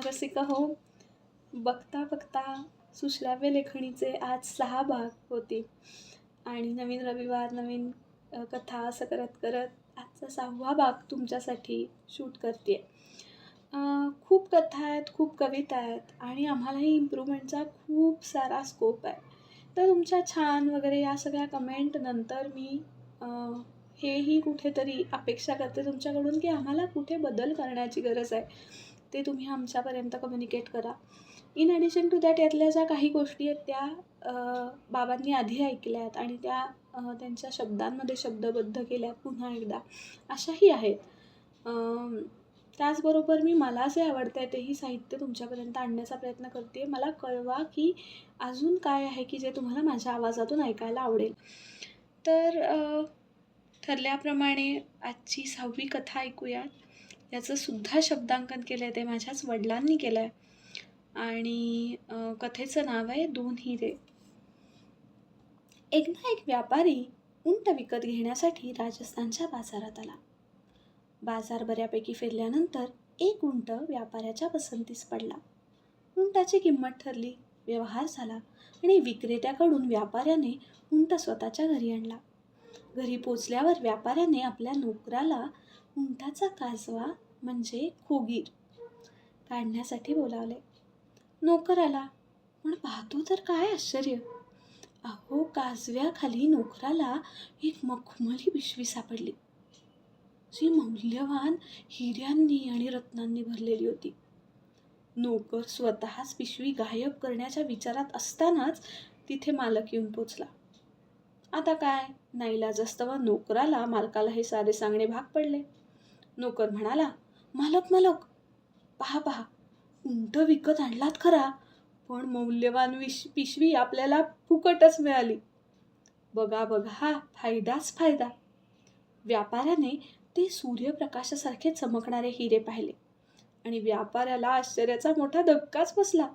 रसिका हो बघता बघता सुश्राव्य लेखणीचे आज सहा भाग होते. आणि नवीन रविवार नवीन कथा असं करत करत आजचा सहावा भाग तुमच्यासाठी शूट करते खूप कथा आहेत खूप कविता आहेत आणि आम्हालाही इम्प्रूव्हमेंटचा खूप सारा स्कोप आहे. तर तुमच्या छान वगैरे या सगळ्या कमेंट नंतर मी हेही कुठेतरी अपेक्षा करते तुमच्याकडून की आम्हाला कुठे बदल करण्याची गरज आहे. ते तुम्ही आमच्यापर्यंत कम्युनिकेट करा. इन ॲडिशन टू दॅट यातल्या ज्या काही गोष्टी आहेत त्या बाबांनी आधी ऐकल्या आहेत आणि त्या त्यांच्या शब्दांमध्ये शब्दबद्ध केल्या पुन्हा एकदा अशाही आहेत. त्याचबरोबर मी मला जे आवडतं आहे तेही साहित्य तुमच्यापर्यंत आणण्याचा प्रयत्न करते मला कळवा की अजून काय आहे की जे तुम्हाला माझ्या आवाजातून ऐकायला आवडेल. तर ठरल्याप्रमाणे आजची सहावी कथा ऐकूयात. याचं सुद्धा शब्दांकन केलं आहे ते माझ्याच वडिलांनी केलं आहे आणि कथेचं नाव आहे दोन हिरे. एकदा एक व्यापारी उंट विकत घेण्यासाठी राजस्थानच्या बाजारात आला. बाजार बऱ्यापैकी फिरल्यानंतर एक उंट व्यापाऱ्याच्या पसंतीस पडला. उंटाची किंमत ठरली व्यवहार झाला आणि विक्रेत्याकडून व्यापाऱ्याने उंट स्वतःच्या घरी आणला. घरी पोचल्यावर व्यापाऱ्याने आपल्या नोकराला उंटाचा काजवा म्हणजे खोगीर. काढण्यासाठी बोलावले. नोकर आला. पण पाहतो तर काय आश्चर्य. अहो काजव्याखाली नोकराला एक मखमली पिशवी सापडली. जी मौल्यवान हिऱ्यांनी आणि रत्नांनी भरलेली होती. नोकर स्वतःच पिशवी गायब करण्याच्या विचारात असतानाच तिथे मालक येऊन पोचला. आता काय? नाईलाजस्तव नोकराला मालकाला हे सारे सांगणे भाग पडले. नोकर म्हणाला मालक मालक पहा पहा उंट विकत आणलात खरा पण मौल्यवान विश पिशवी आपल्याला फुकटच मिळाली. बघा बघा फायदाच फायदा. व्यापाऱ्याने ते सूर्यप्रकाशासारखे चमकणारे हिरे पाहिले आणि व्यापाऱ्याला आश्चर्याचा मोठा धक्काच बसला.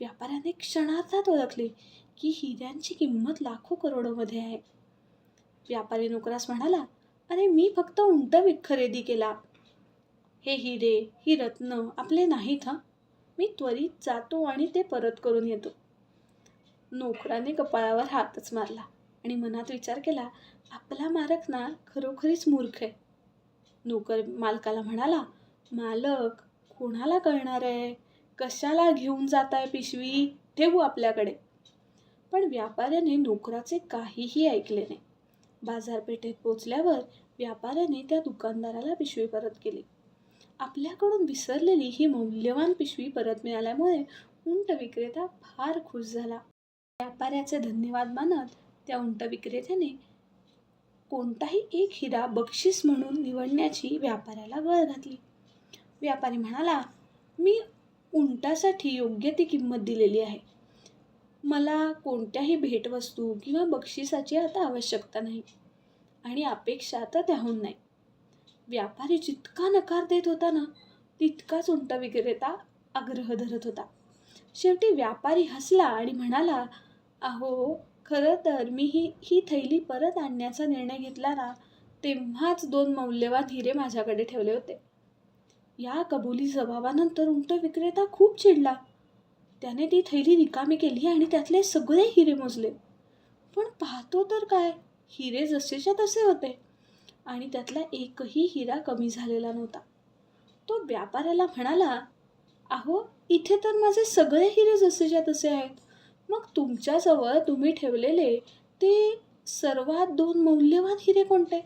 व्यापाऱ्याने क्षणार्थात ओळखले की हिऱ्यांची किंमत लाखो करोडोमध्ये आहे. व्यापारी नोकरास म्हणाला अरे मी फक्त उंट विक खरेदी केला. हे हिरे ही रत्न आपले नाहीत हा. मी त्वरित जातो आणि ते परत करून येतो. नोकराने कपाळावर हातच मारला आणि मनात विचार केला आपला मालक ना खरोखरीच मूर्ख आहे. नोकर मालकाला म्हणाला मालक कोणाला कळणार आहे? कशाला घेऊन जात आहे पिशवी? ठेवू आपल्याकडे. पण व्यापाऱ्याने नोकराचे काहीही ऐकले नाही. बाजारपेठेत पोचल्यावर व्यापाऱ्याने त्या दुकानदाराला पिशवी परत केली. आपल्याकडून विसरलेली ही मौल्यवान पिशवी परत मिळाल्यामुळे उंट विक्रेता फार खुश झाला. व्यापाऱ्याचे धन्यवाद मानत त्या उंट विक्रेत्याने कोणताही एक हिरा बक्षीस म्हणून निवडण्याची व्यापाऱ्याला गळ घातली. व्यापारी म्हणाला मी उंटासाठी योग्य ती किंमत दिलेली आहे. मला कोणत्याही भेटवस्तू किंवा बक्षिसाची आता आवश्यकता नाही. आणि अपेक्षा तर त्याहून नाही. व्यापारी जितका नकार देत होता ना तितकाच उंट विक्रेता आग्रह धरत होता. शेवटी व्यापारी हसला आणि म्हणाला अहो खरं तर मी ही ही थैली परत आणण्याचा निर्णय घेतला ना तेव्हाच दोन मौल्यवान हिरे माझ्याकडे ठेवले होते या कबुली जबाबानंतर उंट विक्रेता खूप चिडला. त्याने ती थैली रिकामी केली आणि त्यातले सगळे हिरे मोजले. पण पाहतो तर काय हिरे जसेच्या तसे होते. आणि त्यातला एकही हिरा कमी झालेला नव्हता. तो व्यापाऱ्याला म्हणाला अहो इथे तर माझे सगळे हिरे जसेच्या तसे आहेत. मग तुमच्याजवळ तुम्ही ठेवलेले ते सर्वात दोन मौल्यवान हिरे कोणते?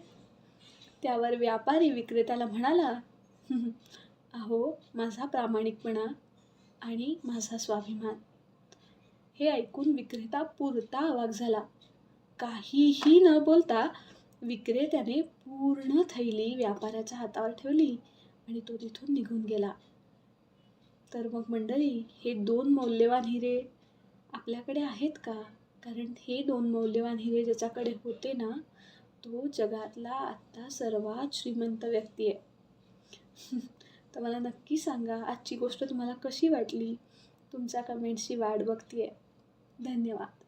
त्यावर व्यापारी विक्रेत्याला म्हणाला अहो माझा प्रामाणिकपणा आणि माझा स्वाभिमान. हे ऐकून विक्रेता पुरता आवाक झाला. काहीही न बोलता विक्रेत्याने पूर्ण थैली व्यापाऱ्याच्या हातावर ठेवली आणि तो तिथून निघून गेला. तर मग मंडळी हे दोन मौल्यवान हिरे आपल्याकडे आहेत का? कारण हे दोन मौल्यवान हिरे ज्याच्याकडे होते ना तो जगातला आत्ता सर्वात श्रीमंत व्यक्ती आहे. तर मला नक्की सांगा आजची गोष्ट तुम्हाला कशी वाटली? तुमच्या कमेंट्सची वाट बघते आहे धन्यवाद.